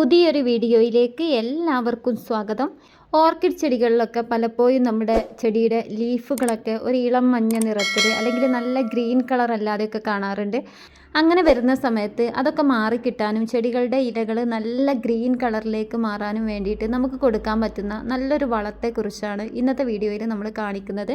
പുതിയൊരു വീഡിയോയിലേക്ക് എല്ലാവർക്കും സ്വാഗതം. ഓർക്കിഡ് ചെടികളിലൊക്കെ പലപ്പോഴും നമ്മുടെ ചെടിയുടെ ലീഫുകളൊക്കെ ഒരു ഇളം മഞ്ഞ നിറത്തിൽ അല്ലെങ്കിൽ നല്ല ഗ്രീൻ കളർ അല്ലാതെയൊക്കെ കാണാറുണ്ട്. അങ്ങനെ വരുന്ന സമയത്ത് അതൊക്കെ മാറിക്കിട്ടാനും ചെടികളുടെ ഇലകൾ നല്ല ഗ്രീൻ കളറിലേക്ക് മാറാനും വേണ്ടിയിട്ട് നമുക്ക് കൊടുക്കാൻ പറ്റുന്ന നല്ലൊരു വളത്തെക്കുറിച്ചാണ് ഇന്നത്തെ വീഡിയോയിൽ നമ്മൾ കാണിക്കുന്നത്.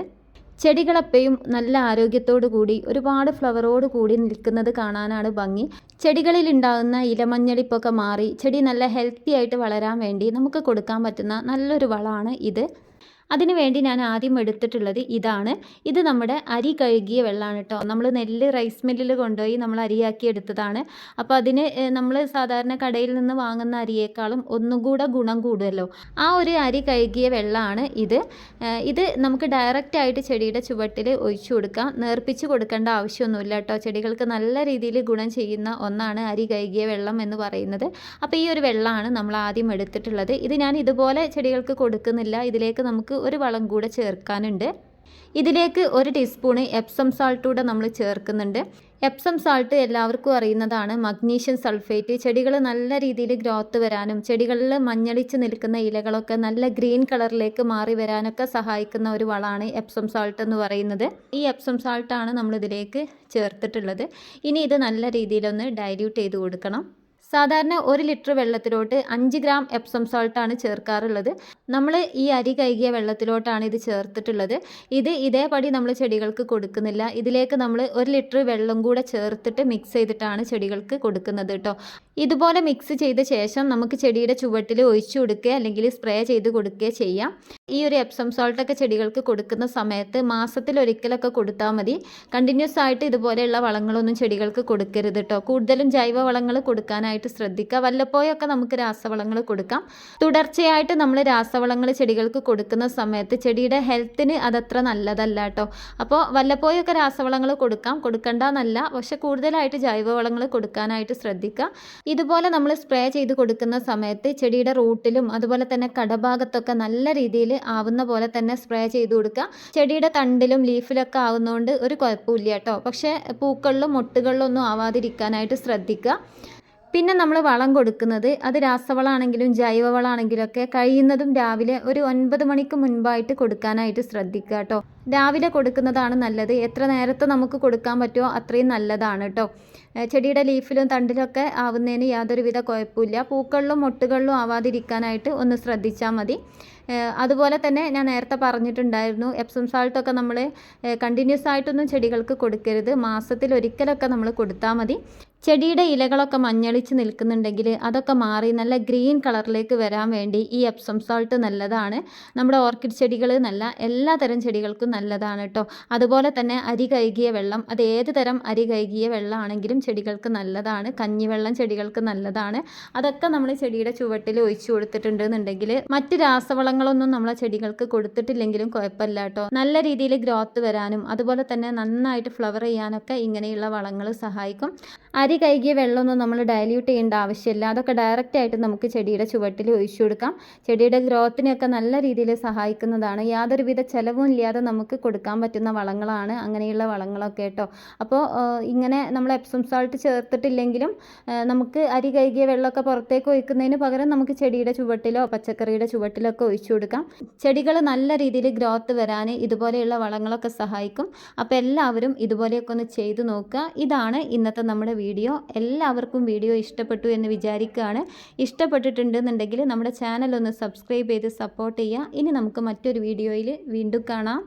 ചെടികളെപ്പോഴും നല്ല ആരോഗ്യത്തോടു കൂടി ഒരുപാട് ഫ്ലവറോട് കൂടി നിൽക്കുന്നത് കാണാനാണ് ഭംഗി. ചെടികളിൽ ഉണ്ടാകുന്ന ഇലമഞ്ഞളിപ്പൊക്കെ മാറി ചെടി നല്ല ഹെൽത്തി ആയിട്ട് വളരാൻ വേണ്ടി നമുക്ക് കൊടുക്കാൻ പറ്റുന്ന നല്ലൊരു വളമാണ് ഇത്. അതിന് വേണ്ടി ഞാൻ ആദ്യം എടുത്തിട്ടുള്ളത് ഇതാണ്. ഇത് നമ്മുടെ അരി കഴുകിയ വെള്ളമാണ് കേട്ടോ. നമ്മൾ നെല്ല് റൈസ് മില്ലിൽ കൊണ്ടുപോയി നമ്മൾ അരിയാക്കി എടുത്തതാണ്. അപ്പോൾ അതിന് നമ്മൾ സാധാരണ കടയിൽ നിന്ന് വാങ്ങുന്ന അരിയേക്കാളും ഒന്നും കൂടെ ഗുണം കൂടുമല്ലോ. ആ ഒരു അരി കഴുകിയ വെള്ളമാണ് ഇത്. ഇത് നമുക്ക് ഡയറക്റ്റ് ആയിട്ട് ചെടിയുടെ ചുവട്ടിൽ ഒഴിച്ചു കൊടുക്കാം. നേർപ്പിച്ച് കൊടുക്കേണ്ട ആവശ്യമൊന്നുമില്ല കേട്ടോ. ചെടികൾക്ക് നല്ല രീതിയിൽ ഗുണം ചെയ്യുന്ന ഒന്നാണ് അരി കഴുകിയ വെള്ളം എന്ന് പറയുന്നത്. അപ്പോൾ ഈ ഒരു വെള്ളമാണ് നമ്മൾ ആദ്യം എടുത്തിട്ടുള്ളത്. ഇത് ഞാൻ ഇതുപോലെ ചെടികൾക്ക് കൊടുക്കുന്നില്ല. ഇതിലേക്ക് നമുക്ക് ഒരു വളം കൂടെ ചേർക്കാനുണ്ട്. ഇതിലേക്ക് ഒരു ടീസ്പൂണ് എപ്സം സാൾട്ട് കൂടെ നമ്മൾ ചേർക്കുന്നുണ്ട്. എപ്സം സാൾട്ട് എല്ലാവർക്കും അറിയുന്നതാണ്. മഗ്നീഷ്യം സൾഫേറ്റ് ചെടികൾ നല്ല രീതിയിൽ ഗ്രോത്ത് വരാനും ചെടികളിൽ മഞ്ഞളിച്ച് നിൽക്കുന്ന ഇലകളൊക്കെ നല്ല ഗ്രീൻ കളറിലേക്ക് മാറി വരാനൊക്കെ സഹായിക്കുന്ന ഒരു വളമാണ് എപ്സം സാൾട്ട് എന്ന് പറയുന്നത്. ഈ എപ്സം സാൾട്ടാണ് നമ്മൾ ഇതിലേക്ക് ചേർത്തിട്ടുള്ളത്. ഇനി ഇത് നല്ല രീതിയിലൊന്ന് ഡൈല്യൂട്ട് ചെയ്ത് കൊടുക്കണം. സാധാരണ ഒരു ലിറ്റർ വെള്ളത്തിലോട്ട് അഞ്ച് ഗ്രാം എപ്സം സോൾട്ടാണ് ചേർക്കാറുള്ളത്. നമ്മൾ ഈ അരി കഴുകിയ വെള്ളത്തിലോട്ടാണ് ഇത് ചേർത്തിട്ടുള്ളത്. ഇത് ഇതേപടി നമ്മൾ ചെടികൾക്ക് കൊടുക്കുന്നില്ല. ഇതിലേക്ക് നമ്മൾ ഒരു ലിറ്റർ വെള്ളം കൂടെ ചേർത്തിട്ട് മിക്സ് ചെയ്തിട്ടാണ് ചെടികൾക്ക് കൊടുക്കുന്നത് കേട്ടോ. ഇതുപോലെ മിക്സ് ചെയ്ത ശേഷം നമുക്ക് ചെടിയുടെ ചുവട്ടിൽ ഒഴിച്ചു കൊടുക്കുക അല്ലെങ്കിൽ സ്പ്രേ ചെയ്ത് കൊടുക്കുക ചെയ്യാം. ഈ ഒരു എപ്സം സോൾട്ടൊക്കെ ചെടികൾക്ക് കൊടുക്കുന്ന സമയത്ത് മാസത്തിൽ ഒരിക്കലൊക്കെ കൊടുത്താൽ മതി. കണ്ടിന്യൂസ് ആയിട്ട് ഇതുപോലെയുള്ള വളങ്ങളൊന്നും ചെടികൾക്ക് കൊടുക്കരുത് കേട്ടോ. കൂടുതലും ജൈവ വളങ്ങൾ കൊടുക്കാനായിട്ട് ശ്രദ്ധിക്കുക. വല്ലപ്പോഴൊക്കെ നമുക്ക് രാസവളങ്ങൾ കൊടുക്കാം. തുടർച്ചയായിട്ട് നമ്മൾ രാസവളങ്ങൾ ചെടികൾക്ക് കൊടുക്കുന്ന സമയത്ത് ചെടിയുടെ ഹെൽത്തിന് അതത്ര നല്ലതല്ല കേട്ടോ. അപ്പോൾ വല്ലപ്പോഴൊക്കെ രാസവളങ്ങൾ കൊടുക്കാം. കൊടുക്കണ്ടെന്നല്ല. പക്ഷെ കൂടുതലായിട്ട് ജൈവവളങ്ങൾ കൊടുക്കാനായിട്ട് ശ്രദ്ധിക്കുക. ഇതുപോലെ നമ്മൾ സ്പ്രേ ചെയ്ത് കൊടുക്കുന്ന സമയത്ത് ചെടിയുടെ റൂട്ടിലും അതുപോലെ തന്നെ കടഭാഗത്തൊക്കെ നല്ല രീതിയിൽ ആവുന്ന പോലെ തന്നെ സ്പ്രേ ചെയ്ത് കൊടുക്കുക. ചെടിയുടെ തണ്ടിലും ലീഫിലൊക്കെ ആവുന്നതുകൊണ്ട് ഒരു കുഴപ്പമില്ല കേട്ടോ. പക്ഷേ പൂക്കളിലും മൊട്ടുകളിലൊന്നും ആവാതിരിക്കാനായിട്ട് ശ്രദ്ധിക്കുക. പിന്നെ നമ്മൾ വളം കൊടുക്കുന്നത് അത് രാസവളമാണെങ്കിലും ജൈവവളമാണെങ്കിലും ഒക്കെ കഴിയുന്നതും രാവിലെ ഒരു ഒൻപത് മണിക്ക് മുൻപായിട്ട് കൊടുക്കാനായിട്ട് ശ്രദ്ധിക്കുക കേട്ടോ. രാവിലെ കൊടുക്കുന്നതാണ് നല്ലത്. എത്ര നേരത്തെ നമുക്ക് കൊടുക്കാൻ പറ്റുമോ അത്രയും നല്ലതാണ് കേട്ടോ. ചെടിയുടെ ലീഫിലും തണ്ടിലൊക്കെ ആവുന്നതിന് യാതൊരുവിധ കുഴപ്പമില്ല. പൂക്കളിലും മൊട്ടുകളിലും ആവാതിരിക്കാനായിട്ട് ഒന്ന് ശ്രദ്ധിച്ചാൽ മതി. അതുപോലെ തന്നെ ഞാൻ നേരത്തെ പറഞ്ഞിട്ടുണ്ടായിരുന്നു എപ്സം സാൾട്ടൊക്കെ നമ്മൾ കണ്ടിന്യൂസ് ആയിട്ടൊന്നും ചെടികൾക്ക് കൊടുക്കരുത്. മാസത്തിൽ ഒരിക്കലൊക്കെ നമ്മൾ കൊടുത്താൽ മതി. ചെടിയുടെ ഇലകളൊക്കെ മഞ്ഞളിച്ച് നിൽക്കുന്നുണ്ടെങ്കിൽ അതൊക്കെ മാറി നല്ല ഗ്രീൻ കളറിലേക്ക് വരാൻ വേണ്ടി ഈ എപ്സം സോൾട്ട് നല്ലതാണ്. നമ്മുടെ ഓർക്കിഡ് ചെടികൾ നല്ല എല്ലാ തരം ചെടികൾക്കും നല്ലതാണ് കേട്ടോ. അതുപോലെ തന്നെ അരി കഴുകിയ വെള്ളം അത് ഏത് തരം അരി കഴുകിയ വെള്ളമാണെങ്കിലും ചെടികൾക്ക് നല്ലതാണ്. കഞ്ഞിവെള്ളം ചെടികൾക്ക് നല്ലതാണ്. അതൊക്കെ നമ്മൾ ചെടിയുടെ ചുവട്ടിൽ ഒഴിച്ചു കൊടുത്തിട്ടുണ്ടെന്നുണ്ടെങ്കിൽ മറ്റ് രാസവളങ്ങളൊന്നും നമ്മളെ ചെടികൾക്ക് കൊടുത്തിട്ടില്ലെങ്കിലും കുഴപ്പമില്ല കേട്ടോ. നല്ല രീതിയിൽ ഗ്രോത്ത് വരാനും അതുപോലെ തന്നെ നന്നായിട്ട് ഫ്ലവർ ചെയ്യാനൊക്കെ ഇങ്ങനെയുള്ള വളങ്ങൾ സഹായിക്കും. അരി കഴുകിയ വെള്ളമൊന്നും നമ്മൾ ഡയല്യൂട്ട് ചെയ്യേണ്ട ആവശ്യമില്ല. അതൊക്കെ ഡയറക്റ്റ് ആയിട്ട് നമുക്ക് ചെടിയുടെ ചുവട്ടിൽ ഒഴിച്ചു കൊടുക്കാം. ചെടിയുടെ ഗ്രോത്തിനെയൊക്കെ നല്ല രീതിയിൽ സഹായിക്കുന്നതാണ്. യാതൊരുവിധ ചിലവും ഇല്ലാതെ നമുക്ക് കൊടുക്കാൻ പറ്റുന്ന വളങ്ങളാണ് അങ്ങനെയുള്ള വളങ്ങളൊക്കെ കേട്ടോ. അപ്പോൾ ഇങ്ങനെ നമ്മൾ എപ്സം സോൾട്ട് ചേർത്തിട്ടില്ലെങ്കിലും നമുക്ക് അരി കഴുകിയ വെള്ളമൊക്കെ പുറത്തേക്ക് ഒഴിക്കുന്നതിന് പകരം നമുക്ക് ചെടിയുടെ ചുവട്ടിലോ പച്ചക്കറിയുടെ ചുവട്ടിലോ ഒക്കെ ഒഴിച്ചു കൊടുക്കാം. ചെടികൾ നല്ല രീതിയിൽ ഗ്രോത്ത് വരാൻ ഇതുപോലെയുള്ള വളങ്ങളൊക്കെ സഹായിക്കും. അപ്പോൾ എല്ലാവരും ഇതുപോലെയൊക്കെ ഒന്ന് ചെയ്തു നോക്കുക. ഇതാണ് ഇന്നത്തെ നമ്മുടെ വീഡിയോ എല്ലാവർക്കും വീഡിയോ ഇഷ്ടപ്പെട്ടു എന്ന് വിചാരിക്കുകയാണ്. ഇഷ്ടപ്പെട്ടിട്ടുണ്ടെന്നുണ്ടെങ്കിൽ നമ്മുടെ ചാനൽ ഒന്ന് സബ്സ്ക്രൈബ് ചെയ്ത് സപ്പോർട്ട് ചെയ്യുക. ഇനി നമുക്ക് മറ്റൊരു വീഡിയോയിൽ വീണ്ടും കാണാം.